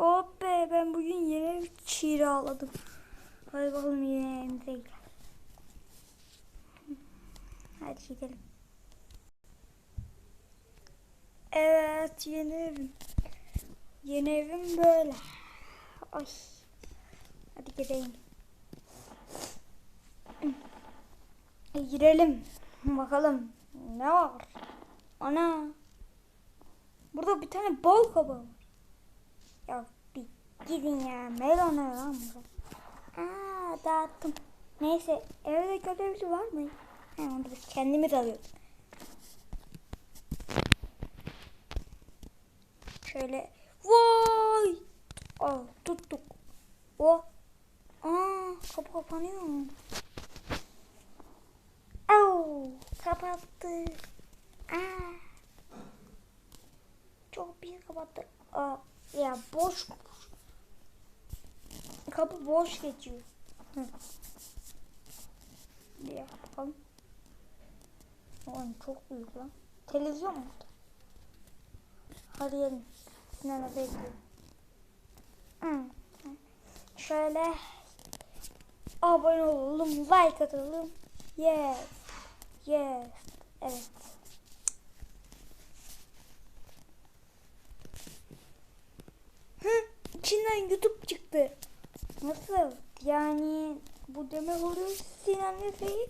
Oh be ben bugün yine çiğri ağladım. Hadi bakalım yine evimize gidelim. Hadi gidelim. Evet yeni evim. Yeni evim böyle. Ay. Hadi gidelim. E, girelim. Bakalım ne var? Ana. Burada bir tane bal kabağı var. Ya bir gidin ya. Melon ne lan bu? Aa dağıttım. Neyse evde görevli var mı? He, onu biz kendimiz alıyoruz. Şöyle vay. Aa tuttuk. O. Aa kapı kapanıyor. Au kapattı. Aa. Çok bir kapattı. Aa ya boş. Kapı boş geçiyor. Hı. Bir yapalım. Oğlum çok büyük lan. Televizyon mu? Hadi gelin. Sinan'a bekliyorum. Şöyle abone olalım, like atalım. Yes. Yes. Evet. Hı, içinden YouTube çıktı. Nasıl? Yani bu demek oluyor Sinan Efe'yi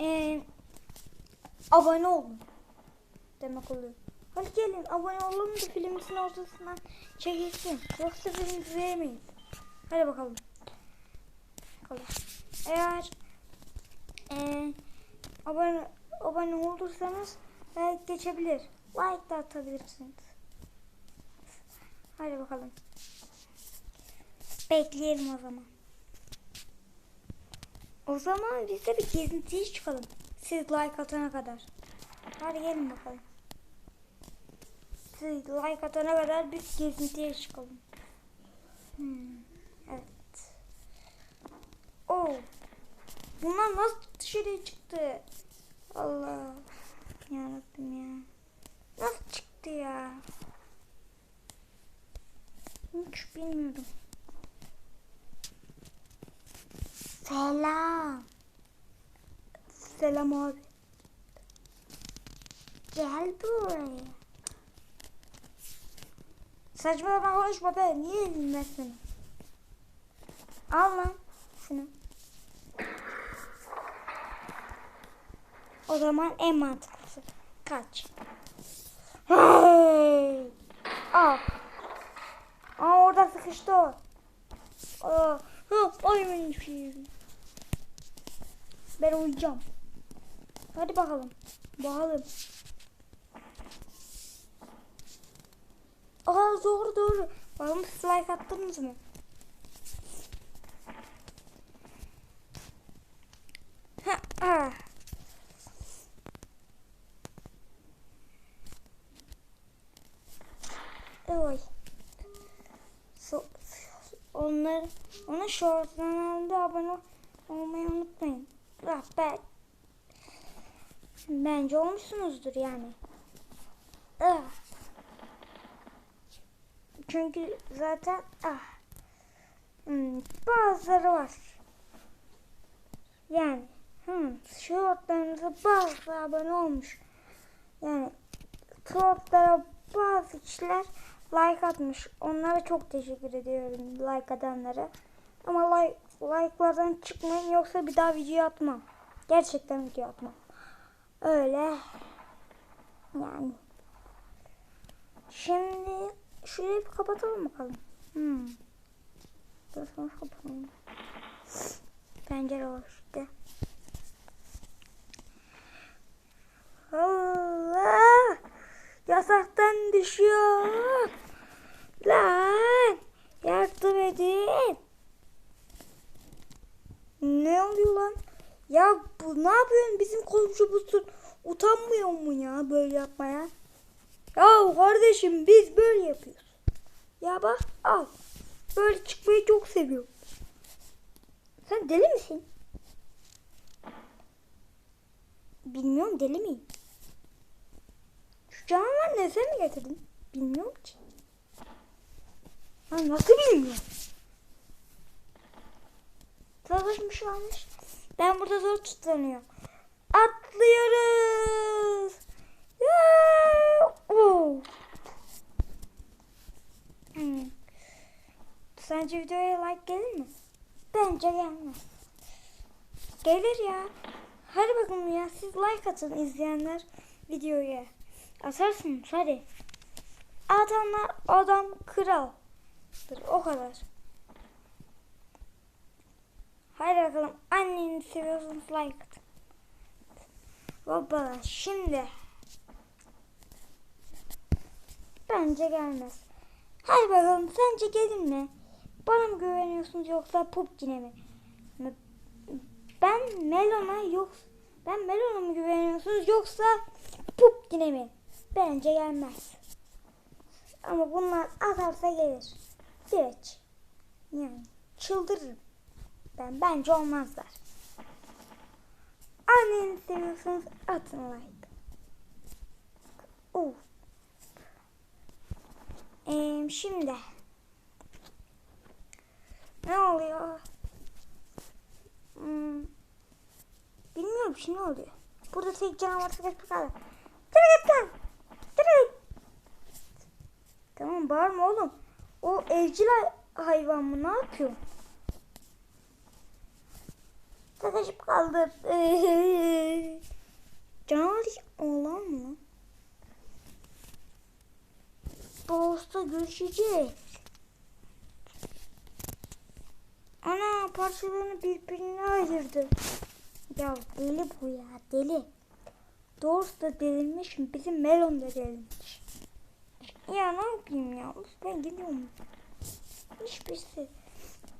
e, abone olun demek oluyor. Hadi gelin abone olun da filmimizin ortasından çekilsin. Yoksa film izleyemeyiz. Hadi bakalım. Bakalım. Eğer e, abone, abone olursanız belki geçebilir. Like da atabilirsiniz. Hadi bakalım. Bekleyelim o zaman. O zaman biz de bir gezintiye çıkalım. Siz like atana kadar. Hadi gelin bakalım. Siz like atana kadar biz gezintiye çıkalım. Hmm, evet. Oh. Bunlar nasıl dışarıya çıktı? Allah. Yarabbim ya. Nasıl çıktı ya? Hiç bilmiyorum. Selam. Selam abi. Gel buraya. Saçmalama konuşma be. Niye elinmezsin? Al lan şunu. O zaman en mantıklısı. Kaç. Hey! Al. Aa orada sıkıştı o. Aa, hı, benim şeyim. Ben uyuyacağım. Hadi bakalım. Bakalım. Aa doğru doğru. Bakalım siz like attınız mı? Ha, ah. Oy. So, onlar ona shortlarında abone olmayı unutmayın. Ah ben bence olmuşsunuzdur yani. Ah. Çünkü zaten ah hmm, bazıları var. Yani hmm, shortlarınıza bazı abone olmuş. Yani shortlara bazı kişiler like atmış. Onlara çok teşekkür ediyorum like atanlara. Ama like like'lardan çıkmayın yoksa bir daha video atmam. Gerçekten video atmam. Öyle. Yani. Şimdi şurayı bir kapatalım bakalım. Hmm. Burası kapatalım. Pencere var işte. Allah! Yasaktan düşüyor. Lan! Ne oluyor lan? Ya bu ne yapıyorsun? Bizim komşu busun. Utanmıyor mu ya böyle yapmaya? Ya kardeşim biz böyle yapıyoruz. Ya bak al. Böyle çıkmayı çok seviyorum. Sen deli misin? Bilmiyorum deli miyim? Şu canavar ne sen mi getirdin? Bilmiyorum ki. Lan nasıl bilmiyor? Savaşmış varmış. Ben burada zor tutanıyorum. Atlıyoruz. Oo. Hmm. Sence videoya like gelir mi? Bence gelmez. Gelir ya. Hadi bakalım ya siz like atın izleyenler videoya. Atarsınız hadi. Atanlar adam kraldır o kadar. Hadi bakalım anneni seviyorsanız like atın. Baba şimdi. Bence gelmez. Hadi bakalım sence gelir mi? Bana mı güveniyorsunuz yoksa PUBG'ne mi? Ben Melon'a yok ben Melon'a mı güveniyorsunuz yoksa PUBG'ne mi? Bence gelmez. Ama bunlar atarsa gelir. Direkt. Yani çıldırırım. Ben bence olmazlar. Anneni seviyorsanız atın like. Uf. Ee, şimdi ne oluyor? Hmm. Bilmiyorum şimdi ne oluyor. Burada tek canavar kaldı. Tırı git lan. Tamam bağırma oğlum. O evcil hay- hayvan mı ne yapıyor? Sıkışıp kaldı. Canavar oğlan mı? Doğusta görüşeceğiz. Ana parçalarını birbirine ayırdı. Ya deli bu ya deli. Doğrusu da delinmiş mi? Bizim melon da delinmiş. Ya ne yapayım ya? Ben gidiyorum. Hiçbirisi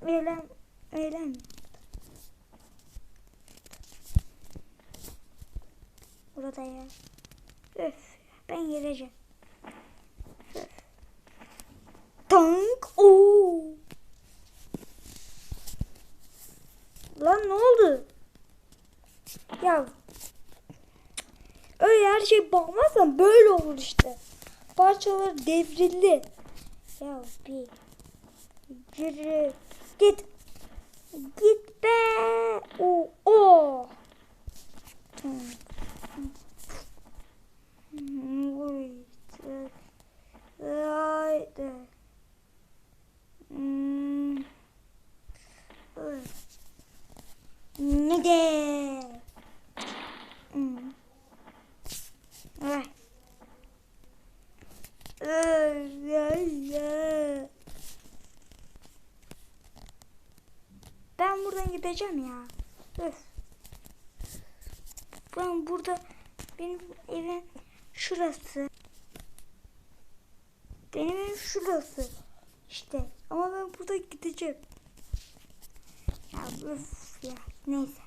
eylem, eylem. Burada ya. Öf ben geleceğim. Öf. Oo. Lan ne oldu? Ya öyle her şey bakmazsan böyle olur işte. Parçalar devrildi. Ya bir yürü git git be. O o. Hmm. Hmm, Uy. Haydi. Hmm. Uy. Ne de? Ay. Ay, ay, ay. Ben buradan gideceğim ya. Ben burada benim evim şurası. Benim evim şurası. İşte ama ben burada gideceğim. Ya öf ya neyse.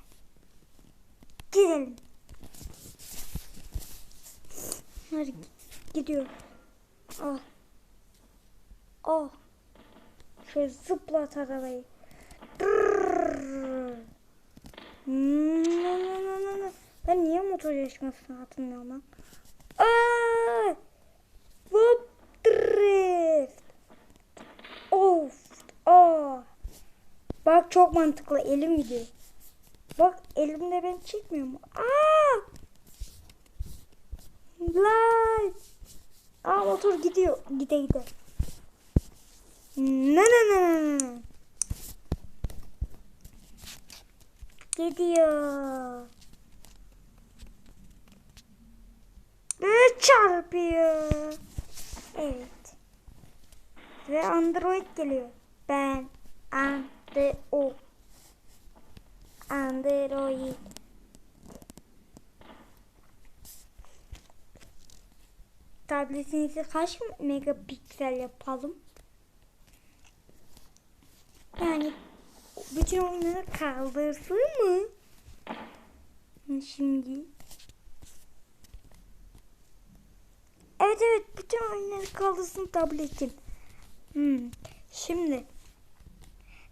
Gidelim. Hadi gidiyorum. Oh. Oh. Şöyle zıplat arabayı. Ben niye motor yarışmasına hatırlamıyorum lan? Aa! Drift. Of. Aa. Bak çok mantıklı. Elim gidiyor. Bak elimde ben çekmiyor mu? Aa! Lan! Aa motor gidiyor. Gide gide. Ne ne ne. Gidiyor. Ve çarpıyor. Evet. Ve Android geliyor. Ben Android. Android. Tabletinizi kaç megapiksel yapalım? Yani bütün oyunları kaldırsın mı? Şimdi. Evet evet bütün oyunları kaldırsın tabletim. Hmm. Şimdi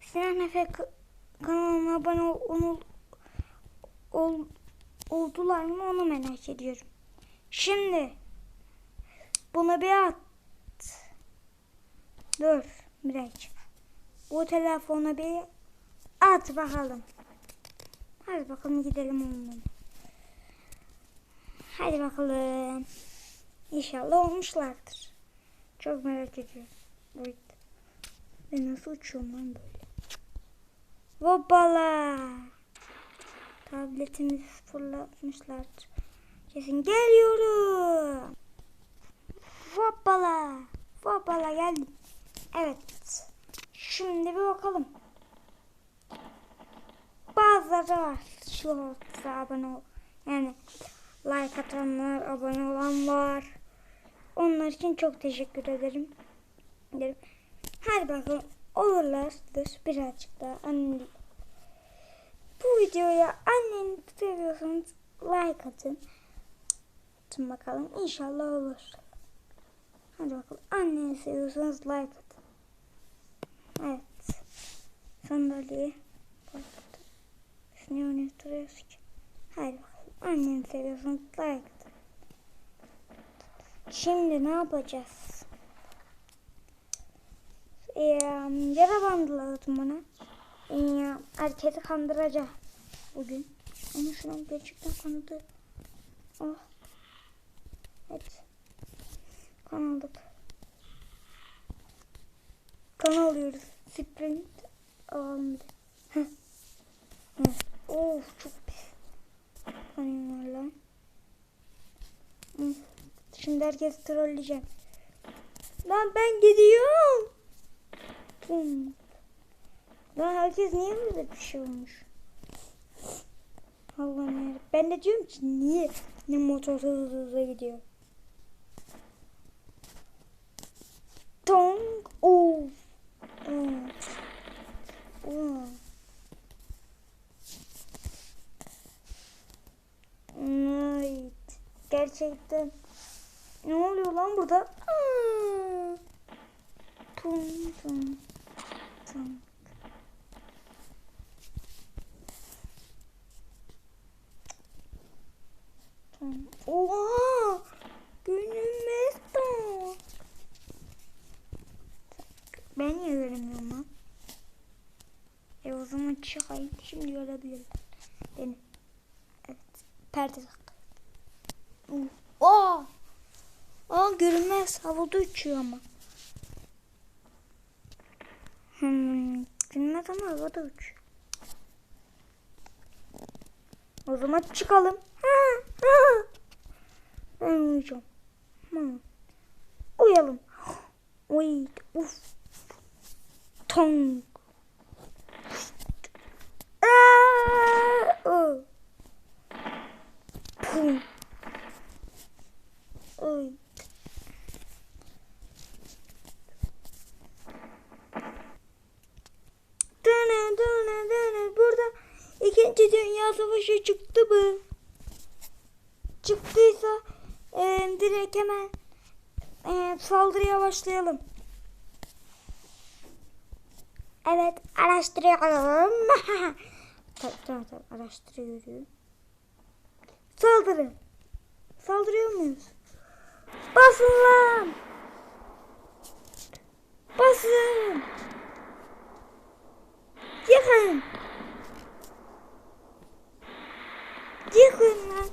Sinan Efe kanalına abone ol, ol, ol- oldular mı onu merak ediyorum. Şimdi buna bir at. Dur. Miraç. Bu telefona bir at bakalım. Hadi bakalım gidelim onunla. Hadi bakalım. İnşallah olmuşlardır. Çok merak ediyorum. Wait. Ben nasıl uçuyorum lan böyle? Hoppala. Tabletimizi fırlatmışlardır. Kesin geliyorum. Hoppala. Hoppala geldim. Evet. Şimdi bir bakalım. Bazıları var. Shorts'a abone ol. Yani like atanlar, abone olan var. Onlar için çok teşekkür ederim. Derim. Hadi bakalım olurlardır birazcık daha. Anne. Bu videoya anneni seviyorsanız like atın. Atın bakalım. İnşallah olur. Hadi bakalım. Anneni seviyorsanız like atın. Evet. Sandalyeyi başlattım. Niye oynatıyoruz ki? Hadi bakalım. Anneni seviyorsanız like atın. Şimdi ne yapacağız? Ee, yara bandı lazım bana. Ee, herkesi kandıracağım bugün. Ama şu an gerçekten kanadı. Oh. Evet. Kan aldık. Kan alıyoruz. Sprint alalım. Of çok pis. Kanım lan. Şimdi herkes trolleyeceğim. Lan ben gidiyorum. Bum. Lan herkes niye böyle bir şey olmuş? Allah'ım. Ben de diyorum ki niye ne motor hızlı hızlı gidiyor. Dong. Of. Of. Of. Evet. Gerçekten. Ne oluyor lan burada? Tum tum. Tum. Oha! Günümüz don. Ben niye göremiyorum lan? E çıkayım. Şimdi görebilirim. Beni. Evet. Perde tak. Aa! Aa görünmez. Havada uçuyor ama. Hmm, görünmez ama havada uçuyor. O zaman çıkalım. Uyuyacağım. Uyalım. Uy, uf. Tong. Dünya Savaşı çıktı mı? Çıktıysa e, direkt hemen e, saldırıya başlayalım. Evet araştırıyorum. tamam tamam tamam araştırıyorum. Saldırı. Saldırıyor muyuz? Basın lan. Basın. Yakın. Yıkın lan.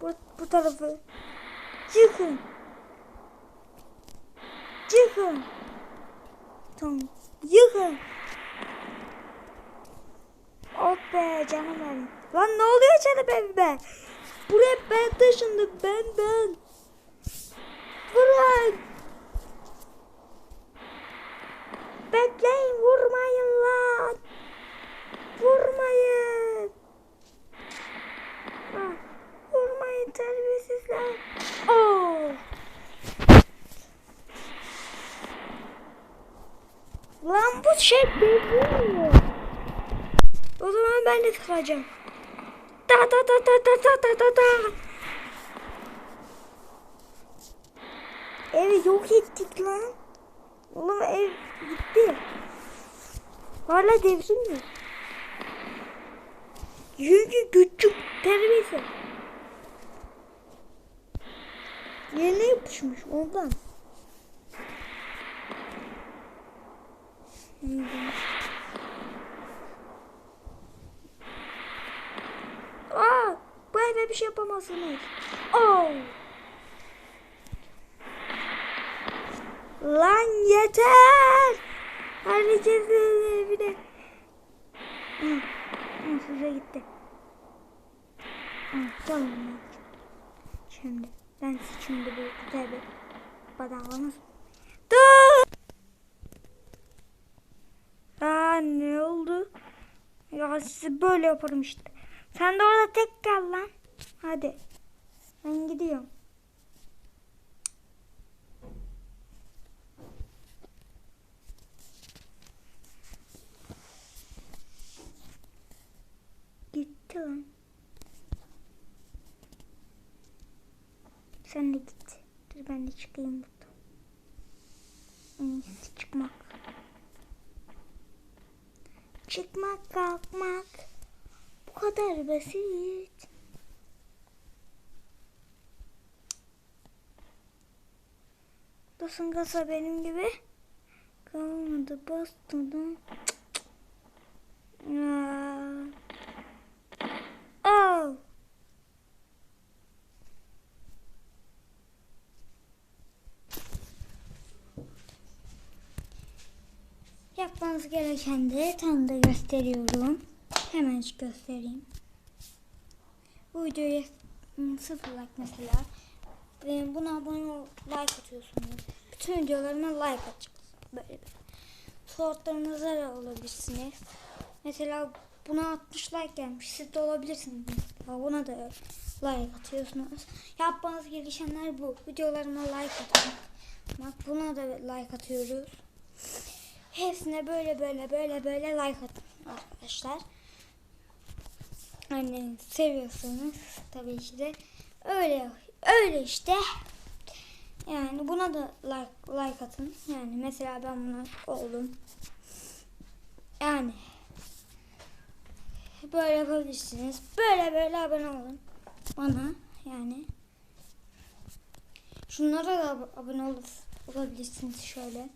Bu, bu tarafı. Yıkın. Yıkın. Tamam. Yıkın. Oh be canım benim. Lan ne oluyor canım evime? Buraya ben taşındım. Ben ben. Vurun. Bekleyin vurmayın lan. Vurmayın. Ah, vurmayın terbiyesizler. Oh. Lan bu şey benim. O zaman ben de tıkacağım. Ta ta ta ta ta ta ta ta ta. Evi yok ettik lan. Oğlum ev gitti. Hala devrilmiyor. Çünkü küçük terbiyesi. Yerine yapışmış ondan. Aa, bu eve bir şey yapamazsınız. Oh. Lan yeter. Herkes şey evine. Hı, hı, şuraya gitti. Hı, tamam. Şimdi ben şimdi bu güzel bir badavalı Ya sizi böyle yaparım işte. Sen de orada tek kal lan. Hadi. Ben gidiyorum. Gitti lan. Sen de git. Dur ben de çıkayım buradan. En iyisi çıkmak. Çıkmak kalkmak. Bu kadar basit. Dostun kasa benim gibi. Kalmadı bastırdım. Aa. Oh. Yapmanız gereken de tam da gösteriyorum. Hemen göstereyim. Bu videoya sıfır like mesela. Ve buna abone ol, like atıyorsunuz. Bütün videolarıma like atacaksınız. Böyle böyle. Shortlarınıza da olabilirsiniz. Mesela buna 60 like gelmiş. Siz de olabilirsiniz. Mesela buna da like atıyorsunuz. Yapmanız gerekenler bu. Videolarıma like atmak. Buna da like atıyoruz. Hepsine böyle böyle böyle böyle like atın arkadaşlar. Hani seviyorsanız tabii ki de öyle öyle işte. Yani buna da like like atın. Yani mesela ben buna oldum. Yani böyle yapabilirsiniz. Böyle böyle abone olun bana yani. Şunlara da ab- abone ol olabilirsiniz şöyle.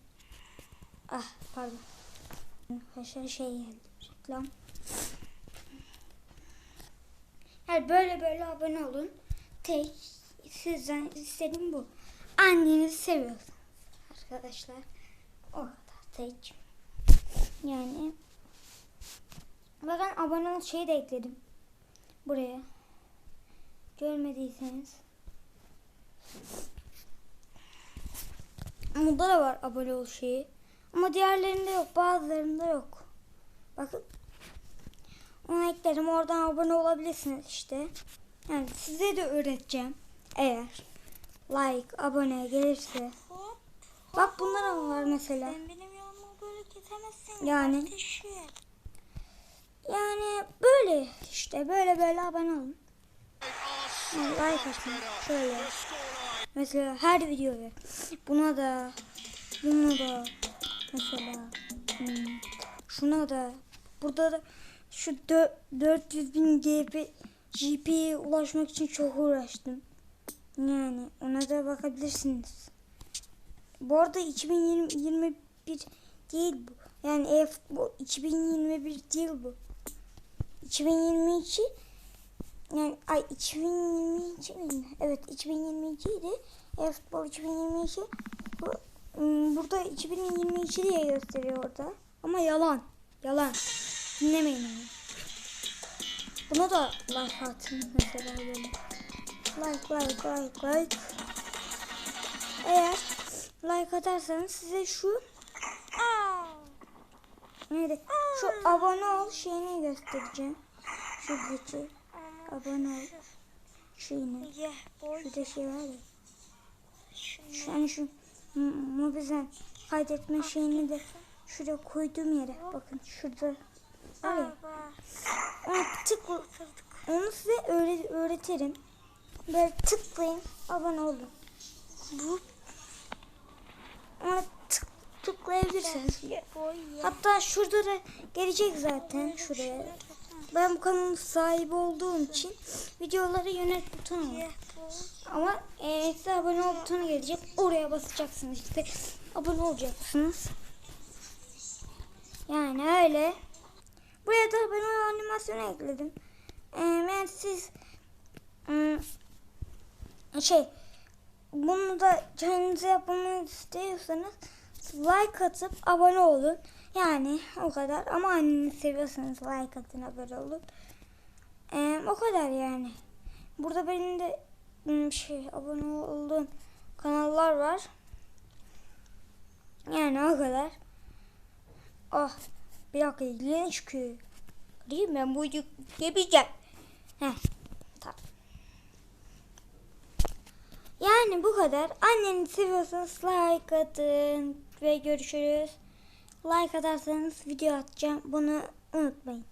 Ah pardon. Arkadaşlar şey geldi. Reklam. Yani böyle böyle abone olun. Tek sizden istediğim bu. Annenizi seviyorsunuz arkadaşlar. O kadar tek. Yani bakın abone ol şeyi de ekledim. Buraya. Görmediyseniz. Bunda da var abone ol şeyi. Ama diğerlerinde yok. Bazılarında yok. Bakın. Onu eklerim. Oradan abone olabilirsiniz işte. Yani size de öğreteceğim. Eğer like, abone gelirse. Hop. Bak bunlar da var mesela. Sen benim yolumu böyle kesemezsin. Yani. Kardeşim. Yani böyle işte. Böyle böyle abone olun. Yani like atın. Şöyle. Mesela her videoya. Buna da. Buna da. Mesela. hmm, Şuna da. Burada da şu dö- 400 bin GP, GP'ye ulaşmak için çok uğraştım. Yani ona da bakabilirsiniz. Bu arada 2021 değil bu. Yani e-futbol 2021 değil bu. 2022 yani ay 2022 miydi? Evet 2022 idi. E-futbol 2022. Im, burada 2022 diye gösteriyor orada. Ama yalan. Yalan. Dinlemeyin onu. Buna da like atın mesela böyle. Like like like like. Eğer like atarsanız size şu neydi? Şu abone ol şeyini göstereceğim. Şuradaki abone ol şeyini. Şurada şey var ya. Şu an şu mobizen kaydetme şeyini de şuraya koyduğum yere. Bakın şurada. Var ya. Onu tıkla. Onu size öğre- öğretirim. Böyle tıklayın. Abone olun. Bu ona tık, tıklayabilirsiniz. Hatta şurada da gelecek zaten şuraya. Ben bu kanalın sahibi olduğum için videoları yönet butonu var. Ama e, size abone ol butonu gelecek. Oraya basacaksınız işte. Abone olacaksınız. Yani öyle. Buraya da abone ol animasyonu ekledim. E, ben siz Hmm, şey bunu da kendinize yapmayı istiyorsanız like atıp abone olun. Yani o kadar. Ama annenizi seviyorsanız like atın abone olun. Ee, o kadar yani. Burada benim de hmm, şey abone olduğum kanallar var. Yani o kadar. Ah bir dakika ilginç ki. Değil mi? Ben bu yapacağım. Heh. Tamam. Yani bu kadar. Annenizi seviyorsanız like atın ve görüşürüz. Like atarsanız video atacağım. Bunu unutmayın.